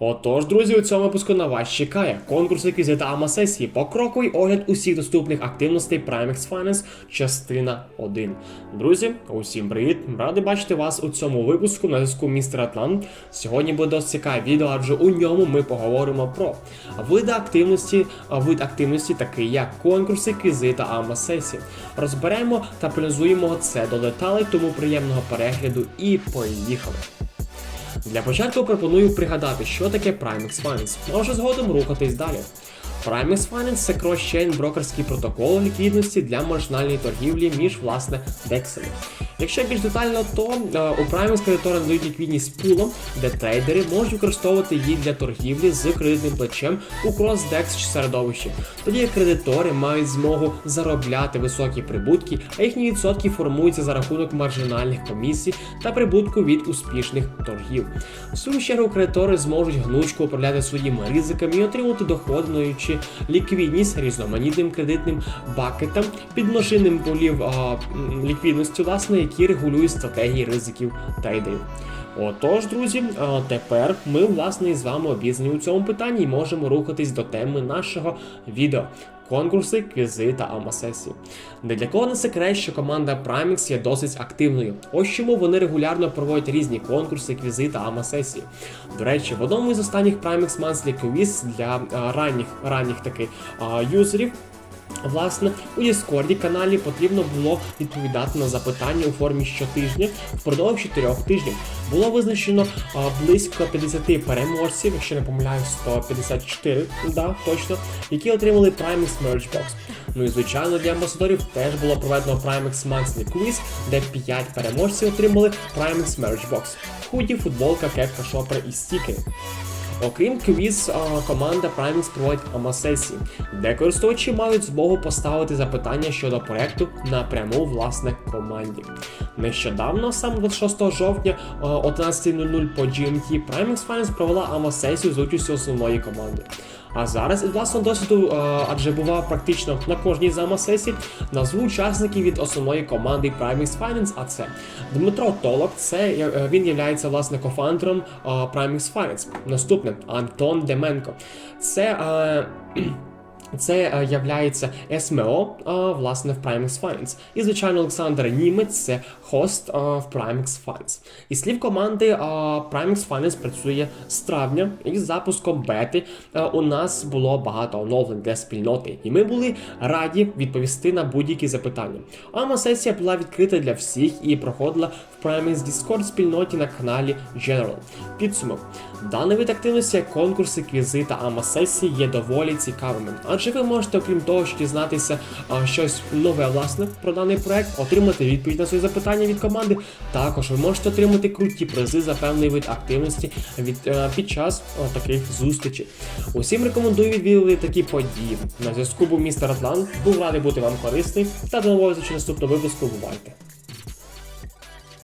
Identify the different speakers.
Speaker 1: Отож, друзі, у цьому випуску на вас чекає конкурс реквізита АМА сесії, покроковий огляд усіх доступних активностей Primex Finance, частина 1. Друзі, усім привіт! Радий бачити вас у цьому випуску на зв'язку містер Атлант. Сьогодні буде досить цікаве відео, адже у ньому ми поговоримо про види активності, вид активності, такий як конкурс реквізита АМА сесії. Розберемо та полізуємо це до деталей, тому приємного перегляду і поїхали! Для початку пропоную пригадати, що таке Primex Finance, а вже згодом рухатись далі. Primex Finance це кросчейн брокерський протокол ліквідності для маржинальної торгівлі між власне дексами. Якщо більш детально, то е, у Primex кредитори надають ліквідність пулом, де трейдери можуть використовувати її для торгівлі з кредитним плечем у крос-декс середовищі. Тоді кредитори мають змогу заробляти високі прибутки, а їхні відсотки формуються за рахунок маржинальних комісій та прибутку від успішних торгів. В свою чергу кредитори зможуть гнучко управляти своїми ризиками і отримувати доходи, ліквідність різноманітним кредитним бакетам під машинним полів а, ліквідності, власне, які регулюють стратегії ризиків трейдерів. Отож, друзі, тепер ми власне з вами обізнані у цьому питанні і можемо рухатись до теми нашого відео. Конкурси, квізи та амасесії. Не для кого не секрет, що команда Primex є досить активною. Ось чому вони регулярно проводять різні конкурси, квізи та амасесії. До речі, в одному із останніх Primex Monthly Quiz для а, ранніх, ранніх таких а, юзерів Власне, у Діскорді каналі потрібно було відповідати на запитання у формі щотижня впродовж 4 тижнів. Було визначено а, близько 50 переможців, якщо не помиляюсь, 154, да, точно, які отримали Primex Merge Box. Ну і звичайно для амбасадорів теж було проведено Primex Monthly Quiz, де 5 переможців отримали Primex Merge Box. Худі, футболка, кепка, шопер і стікери. Окрім квіз, команда Primex проводить АМА-сесії, де користувачі мають змогу поставити запитання щодо проекту напряму власне команді. Нещодавно, саме 26 жовтня о 11.00 по GMT, Primex Finance провела АМА-сесію з участю основної команди. А зараз із власного досвіду, адже бував практично на кожній з АМА-сесій, назву учасників від основної команди Primex Finance, а це Дмитро Толок, це е, він є власне кофандром а, Primex Finance. Наступне Антон Деменко. Це е, це е, являється СМО е, власне в Primex Finance. І звичайно, Олександр Німець це хост е, в Primex Finance. І слів команди Primex Finance працює з травня, і з запуском бети у нас було багато оновлень для спільноти, і ми були раді відповісти на будь-які запитання. Ама сесія була відкрита для всіх і проходила в Primex Discord спільноті на каналі General. Підсумок. Даний вид активності, конкурси, квізи та ама-сесії є доволі цікавими. Адже ви можете, окрім того, що дізнатися а, щось нове власне про даний проект, отримати відповідь на свої запитання від команди. Також ви можете отримати круті призи за певний вид активності від, е, під час о, таких зустрічей. Усім рекомендую відвідувати такі події. На зв'язку був містер Атлант. Був радий бути вам корисний та до нового зустрічі наступного випуску. Бувайте!